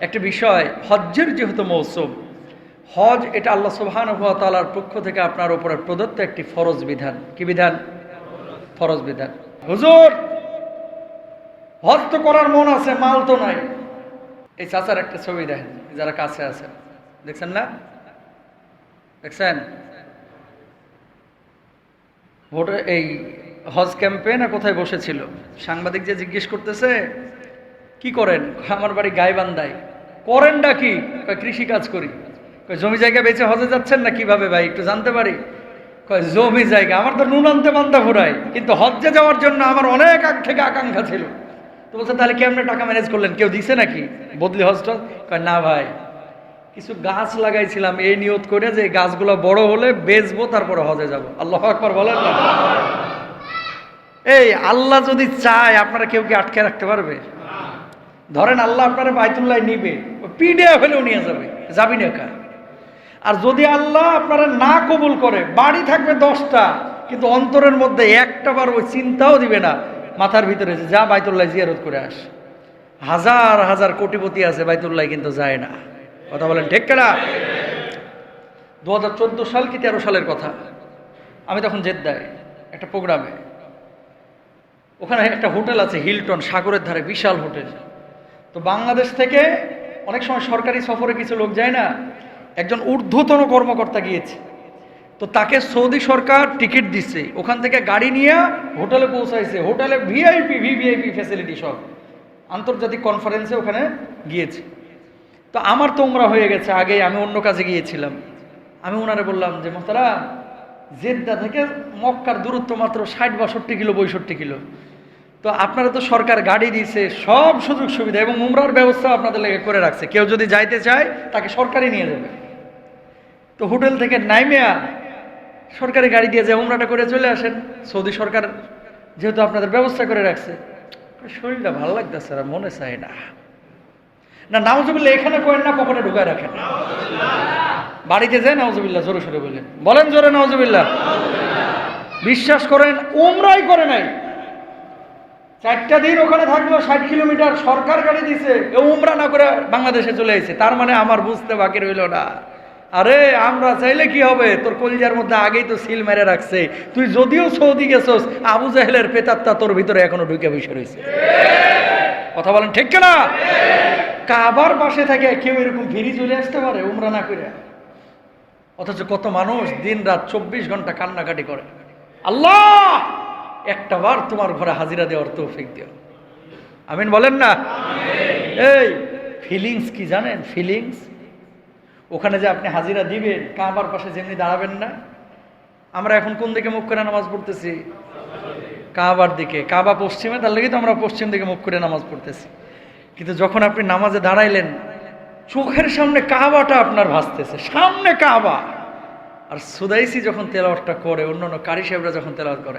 একটা বিষয়, হজ্জের যেহেতু মৌসুম, হজ এটা আল্লাহ সুবহান তালার পক্ষ থেকে আপনার উপরে প্রদত্ত একটি ফরজ বিধান। কি বিধান? ফরজ বিধান। হুজুর, হজ তো করার মন আছে, মাল তো নাই। এই চাচার একটা ছবি দেখেন, যারা কাছে আছেন। দেখছেন না? দেখছেন? ভোটে এই হজ ক্যাম্পে না কোথায় বসেছিল? সাংবাদিক যে জিজ্ঞেস করতেছে, কি করেন? আমার বাড়ি গাইবান্ধায়। করেনটা কি? কৃষি কাজ করি। জমি জায়গা বেচে হজে যাচ্ছেন না কীভাবে ভাই? একটু জানতে পারি। কয়, জমি জায়গা। আমার তো নুন আনতে বান্ধা ফুরাই কিন্তু হজ্জে যাওয়ার জন্য আমার অনেক আগ থেকে আকাঙ্ক্ষা ছিল। তো বলছে, তাহলে কেমনে টাকা ম্যানেজ করলেন? কেউ দিছে নাকি? বদলি হজটা কয়, না ভাই। কিছু গাছ লাগাইছিলাম। এই নিয়ত করে যে গাছগুলো বড় হলে বেচবো, তারপরে হজে যাব। আল্লাহ আকবার বলেন না? এই আল্লাহ যদি চায়, আপনারা কেউ কি আটকে রাখতে পারবে? ধরেন আল্লাহ আপনারা বাইতুল্লাহ নিবে। পিডিএফ হলেও নিয়ে যাবে যাবি না আর যদি আল্লাহ আপনারা না কবুল করে, বাড়ি থাকবে দশটা, কিন্তু অন্তরের মধ্যে একটা বার ওই চিন্তাও দিবে না, মাথার ভিতরে যা বাইতুল্লাহ জিয়ারত করে আস। হাজার হাজার কোটিপতি আছে, বাইতুল্লাহ কিন্তু যায় না। কথা বলেন ঠিক কেনা? দু হাজার চোদ্দ সাল কি তেরো সালের কথা? আমি তখন জেদ্দায়, একটা প্রোগ্রামে। ওখানে একটা হোটেল আছে, হিলটন, সাগরের ধারে, বিশাল হোটেল। তো বাংলাদেশ থেকে অনেক সময় সরকারি সফরে কিছু লোক যায় না, একজন ঊর্ধ্বতন কর্মকর্তা গিয়েছে। তো তাকে সৌদি সরকার টিকিট দিচ্ছে ওখান থেকে গাড়ি নিয়ে হোটেলে পৌঁছাইছে। হোটেলে ভিআইপি, ভিভিআইপি ফ্যাসিলিটি সব। আন্তর্জাতিক কনফারেন্সে ওখানে গিয়েছে। তো আমার তো উমরা হয়ে গেছে আগে আমি অন্য কাজে গিয়েছিলাম। আমি ওনারে বললাম যে মোহতারা জেদ্দা থেকে মক্কার দূরত্ব মাত্র ষাট, বাষট্টি কিলো, পঁয়ষট্টি কিলো। তো আপনারা তো সরকার গাড়ি দিয়েছে সব সুযোগ সুবিধা এবং উমরার ব্যবস্থা আপনাদের লেগে করে রাখছে। কেউ যদি যাইতে চায়, তাকে সরকারই নিয়ে যাবে। তো হোটেল থেকে নাইমেয়া সরকারি গাড়ি দিয়ে যে উমরাটা করে চলে আসেন। সৌদি সরকার যেহেতু আপনাদের ব্যবস্থা করে রাখছে। শরীরটা ভালো লাগতেছে আর মনে চায় না। না নাউজুবিল্লা এখানে করেন না, কখনো ঢুকায় রাখেন। বাড়িতে যায় নাউজুবিল্লা জোরে সরে বলেন। বলেন জোরে নাউজুবিল্লা বিশ্বাস করেন, উমরাই করে নাই। চারটা দিন ওখানে থাকল ষাট কিলোমিটার সরকার গাড়ি দিছে। উমরা না করে বাংলাদেশে চলে এসেছে তার মানে আমার বুঝতে বাকি রইল না। আরে, আমরা চাইলে কি হবে? তোর কলিজার মধ্যে আগেই তো সিল মেরে রাখছে। তুই যদিও সৌদি গেছস, আবু জাহেলের পেতাত্তা তোর ভিতরে এখনও ঢুকে বসে রয়েছে কথা বলেন ঠিক না কাবার পাশে থাকে কেউ এরকম ফিরি চলে আসতে পারে, উমরা না করে। অথচ কত মানুষ দিন রাত চব্বিশ ঘণ্টা কান্নাকাটি করে। আল্লাহ! একটা বার তোমার ঘরে হাজিরা দেওয়ার তৌফিক দিও। আমিন বলেন না? এই ফিলিংস কি জানেন? ফিলিংস ওখানে যে আপনি হাজিরা দিবেন কাবার পাশে যেমনি দাঁড়াবেন না। আমরা এখন কোন দিকে মুখ করে নামাজ পড়তেছি? কাবার দিকে। কাবা পশ্চিমে তার লেগে তো আমরা পশ্চিম দিকে মুখ করে নামাজ পড়তেছি। কিন্তু যখন আপনি নামাজে দাঁড়াইলেন চোখের সামনে কাবাটা আপনার ভাসতেছে। সামনে কাবা! আর সুদাইসি যখন তেলাওয়াতটা করে অন্য অন্য কারি সাহেবরা যখন তেলাওয়াত করে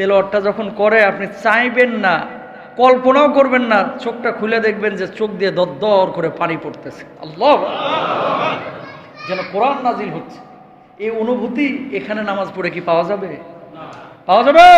তেলোয়ারটা যখন করে, আপনি চাইবেন না, কল্পনাও করবেন না, চোখটা খুলে দেখবেন যে চোখ দিয়ে দরদর করে পানি পড়তেছে। আল্লাহ! যেন কোরআন নাজিল হচ্ছে। এই অনুভূতি এখানে নামাজ পড়ে কি পাওয়া যাবে? পাওয়া যাবে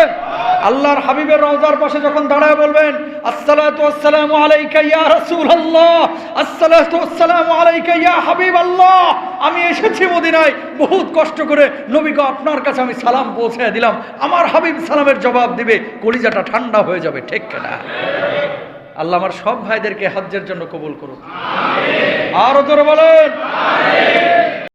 আল্লাহর হাবিবের রওজার পাশে যখন দাঁড়ায় বলবেন, আসসালাতু আসসালামু আলাইকা ইয়া রাসূলুল্লাহ, আসসালাতু আসসালামু আলাইকা ইয়া হাবিবাল্লাহ। আমি এসেছি মদিনায়, বহুত কষ্ট করে নবীকে আপনার কাছে আমি সালাম পৌঁছে দিলাম। আমার হাবিব সালামের জবাব দিবে, কলিজাটা ঠান্ডা হয়ে যাবে, ঠিক না আল্লাহ আমার সব ভাইদেরকে হজ্জের জন্য কবুল করুন আরও জোরে বলেন।